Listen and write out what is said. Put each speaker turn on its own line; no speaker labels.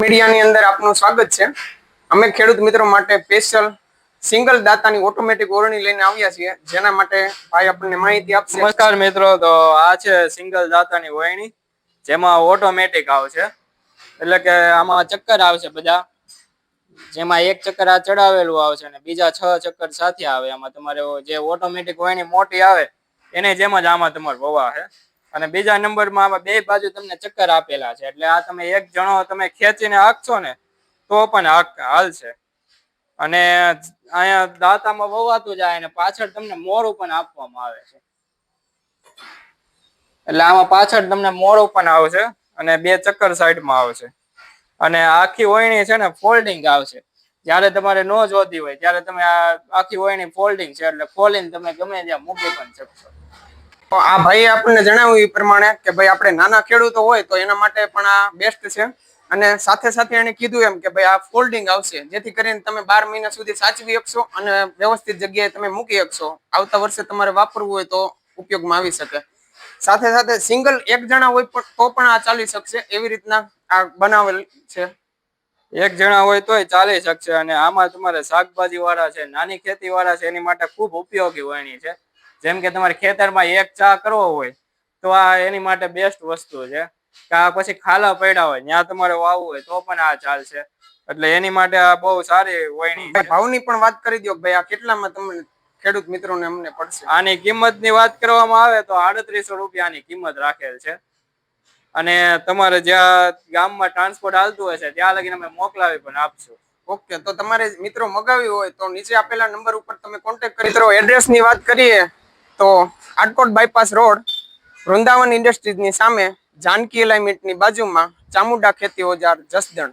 મીડિયાની અંદર આપનું સ્વાગત છે. અમે ખેડૂત મિત્રો માટે સ્પેશિયલ સિંગલ દાતાની ઓટોમેટિક ઓરણી લઈને આવ્યા છીએ, જેના માટે ભાઈ આપણને માહિતી આપશે.
નમસ્કાર મિત્રો, તો આ છે સિંગલ દાતાની ઓરણી, જેમાં ઓટોમેટિક આવશે. એટલે કે આમાં ચક્કર આવશે બધા. જેમાં એક ચક્કર આ ચડાવેલું આવશે અને બીજા છ ચક્કર સાથે આવે. આમાં તમારે જે ઓટોમેટિક વહેણી મોટી આવે, એને જેમ જ આમાં તમારે વવા છે. અને બીજા નંબરમાં બે બાજુ તમને ચક્કર આપેલા છે. એટલે આ તમે એક જણો તમે ખેંચીને હાંકશો ને, તો પણ હાલશે. અને અહીંયા દાંતામાં વવાતું જાય અને પાછળ તમને મોરું પણ આપવામાં આવે છે. એટલે આમાં પાછળ તમને મોરું પણ આવશે અને બે ચક્કર સાઈડમાં આવશે. અને આખી ઓયણી છે ને ફોલ્ડિંગ આવશે. જ્યારે તમારે ન જોતી હોય, ત્યારે તમે આખી ઓયણી ફોલ્ડિંગ છે. એટલે ફોલિંગ તમે ગમે ત્યાં મૂકી પણ શકશો.
તો આ ભાઈએ આપણને જણાવ્યું એ પ્રમાણે કે ભાઈ આપણે નાના ખેડૂતો હોય તો એના માટે પણ આ બેસ્ટ છે. અને સાથે સાથે એને કીધું એમ કે ભાઈ આ ફોલ્ડિંગ આવશે, જેથી કરીને તમે બાર મહિના સુધી સાચવી શકશો અને વ્યવસ્થિત જગ્યાએ તમે મૂકી શકશો આવતા વર્ષે તમારે વાપરવું હોય તો ઉપયોગમાં આવી શકે. સાથે સાથે સિંગલ એક જણા હોય તો પણ આ ચાલી શકશે, એવી રીતના આ બનાવેલ છે.
એક જણા હોય તોય ચાલી શકશે અને આમાં તમારે શાકભાજી વાળા છે, નાની ખેતી વાળા છે, એની માટે ખૂબ ઉપયોગી વહેણી છે. જેમ કે તમારે ખેતરમાં એક ચા કરવો હોય તો આ એની માટે બેસ્ટ વસ્તુ છે. કે આ પછી ખાલા પડ્યા હોય ત્યાં તમારે વાવવું હોય તો પણ આ ચાલશે એટલે એની માટે આ બહુ સારી વહેણી
ભાવની પણ વાત કરી દો ભાઈ આ કેટલામાં તમને ખેડૂત મિત્રોને અમને પડશે?
આની કિંમતની વાત કરવામાં આવે તો આડત્રીસો રૂપિયાની કિંમત રાખેલ છે. અને તમારે જ્યાં ગામમાં ટ્રાન્સપોર્ટ હાલતું હોય છે ત્યાં લગીને અમે મોકલાવી પણ આપશું.
ઓકે તો તમારે મિત્રો મગાવી હોય તો નીચે આપેલા નંબર ઉપર તમે કોન્ટેક્ટ કરી મિત્રો એડ્રેસની વાત કરીએ. તો આટકોટ બાયપાસ રોડ વૃંદાવન ઇન્ડસ્ટ્રીઝની સામે જાનકી એલાઇમેન્ટની બાજુમાં ચામુંડા ખેતી ઓજાર જસદણ.